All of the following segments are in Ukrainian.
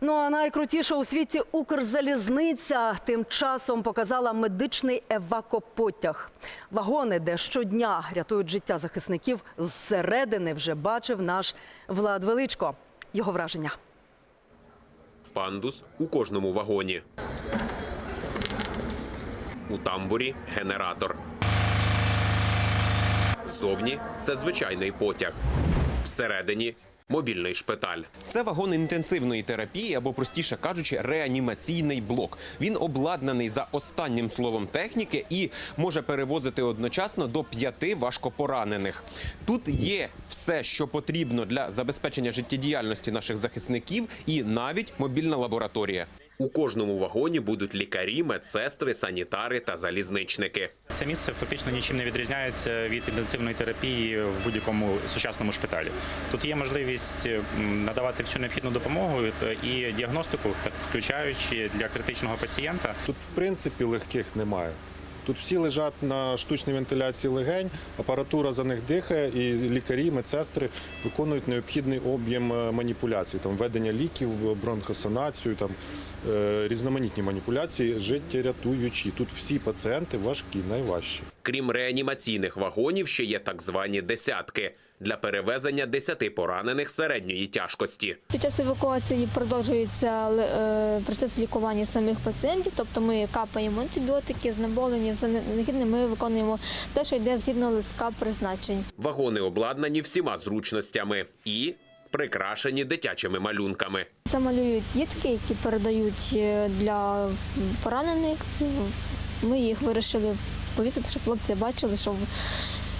Ну а найкрутіше у світі Укрзалізниця тим часом показала медичний евакопотяг. Вагони, де щодня рятують життя захисників, зсередини вже бачив наш Влад Величко. Його враження. Пандус у кожному вагоні. У тамбурі генератор. Зовні це звичайний потяг. Всередині мобільний шпиталь. Це вагон інтенсивної терапії або, простіше кажучи, реанімаційний блок. Він обладнаний за останнім словом техніки і може перевозити одночасно до п'яти важкопоранених. Тут є все, що потрібно для забезпечення життєдіяльності наших захисників, і навіть мобільна лабораторія. У кожному вагоні будуть лікарі, медсестри, санітари та залізничники. Це місце фактично нічим не відрізняється від інтенсивної терапії в будь-якому сучасному шпиталі. Тут є можливість надавати всю необхідну допомогу е, і діагностику, так включаючи для критичного пацієнта. Тут, в принципі, легких немає. Тут всі лежать на штучній вентиляції легень, апаратура за них дихає, і лікарі, медсестри виконують необхідний об'єм е, маніпуляцій, там введення ліків, бронхосанацію, там різноманітні маніпуляції, життєрятуючі. Тут всі пацієнти важкі, найважчі. Крім реанімаційних вагонів, ще є так звані десятки для перевезення десяти поранених середньої тяжкості. Під час евакуації продовжується е, процес лікування самих пацієнтів, тобто ми капаємо антибіотики, знеболення, все необхідне ми виконуємо те, що йде згідно листка призначень. Вагони обладнані всіма зручностями і прикрашені дитячими малюнками. Це малюють дітки, які передають е, для поранених. Ми їх вирішили повісити, щоб хлопці бачили, що,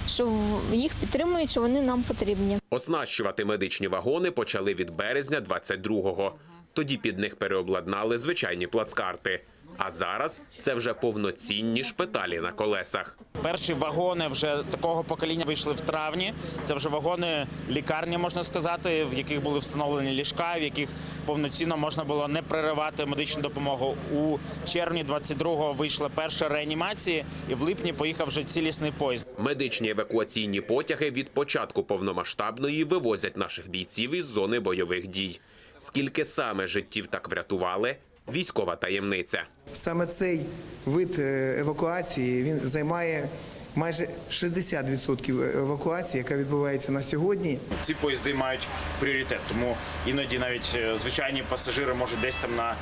що їх підтримують, що вони нам потрібні. Оснащувати медичні вагони почали від березня 22-го. Тоді під них переобладнали звичайні плацкарти. А зараз це вже повноцінні шпиталі на колесах. Перші вагони вже такого покоління вийшли в травні. Це вже вагони лікарні, можна сказати, в яких були встановлені ліжка, в яких повноцінно можна було не переривати медичну допомогу. У червні 22-го вийшла перша реанімація, і в липні поїхав вже цілісний поїзд. Медичні евакуаційні потяги від початку повномасштабної вивозять наших бійців із зони бойових дій. Скільки саме життів так врятували? Військова таємниця. Саме цей вид е, евакуації він займає майже 60% евакуації, яка відбувається на сьогодні. Ці поїзди мають пріоритет, тому іноді навіть е, звичайні пасажири можуть десь там на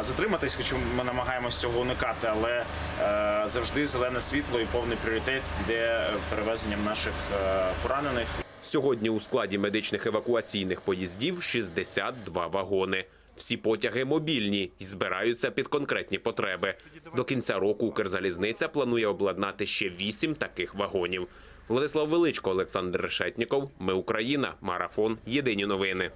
е, затриматись, хоч ми намагаємося цього уникати, але е, завжди зелене світло і повний пріоритет йде перевезенням наших е, поранених. Сьогодні у складі медичних евакуаційних поїздів 62 вагони. Всі потяги мобільні і збираються під конкретні потреби. До кінця року Укрзалізниця планує обладнати ще вісім таких вагонів. Владислав Величко, Олександр Решетніков. Ми Україна. Марафон. Єдині новини.